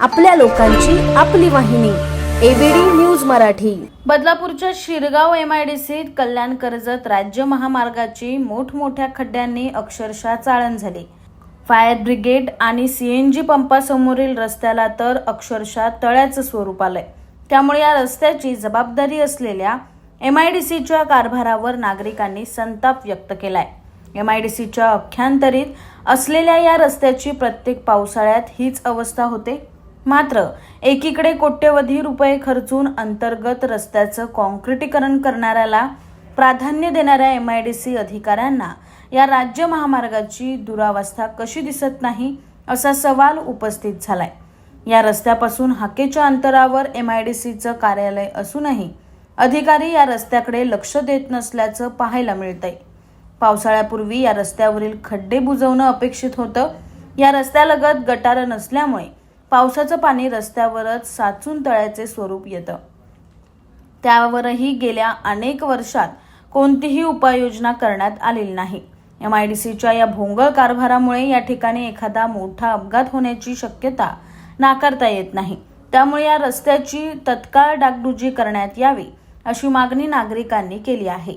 आपल्या लोकांची आपली वाहिनी एबीडी न्यूज मराठी. बदलापूरच्या शिरगाव एम आय डी सीत कल्याण कर्जत राज्य महामार्गाची मोठमोठ्या खड्ड्यांनी अक्षरशः चाळण झाली. फायर ब्रिगेड आणि सीएनजी पंपासमोरील रस्त्याला तर अक्षरशः तळ्याचं स्वरूप आलंय. त्यामुळे या रस्त्याची जबाबदारी असलेल्या एम आय डी सीच्या कारभारावर नागरिकांनी संताप व्यक्त केलाय. एम आय डी सीच्या अख्यांतरीत असलेल्या या रस्त्याची प्रत्येक पावसाळ्यात हीच अवस्था होते. मात्र एकीकडे कोट्यवधी रुपये खर्चून अंतर्गत रस्त्याचं कॉन्क्रिटीकरण करणाऱ्याला प्राधान्य देणाऱ्या एम आय डी सी अधिकाऱ्यांना या राज्य महामार्गाची दुरावस्था कशी दिसत नाही असा सवाल उपस्थित झालाय. या रस्त्यापासून हाकेच्या अंतरावर एम आय डी सीचं कार्यालय असूनही अधिकारी या रस्त्याकडे लक्ष देत नसल्याचं पाहायला मिळतंय. पावसाळ्यापूर्वी या रस्त्यावरील खड्डे बुजवणं अपेक्षित होतं. या रस्त्यालगत गटारं नसल्यामुळे पावसाचं पाणी रस्त्यावरच साचून तळ्याचे स्वरूप येतं. त्यावरही गेल्या अनेक वर्षात कोणतीही उपाययोजना करण्यात आलेली नाही. एम आय डी सीच्या या भोंगळ कारभारामुळे या ठिकाणी एखादा मोठा अपघात होण्याची शक्यता नाकारता येत नाही. त्यामुळे या रस्त्याची तत्काळ डागडुजी करण्यात यावी अशी मागणी नागरिकांनी केली आहे.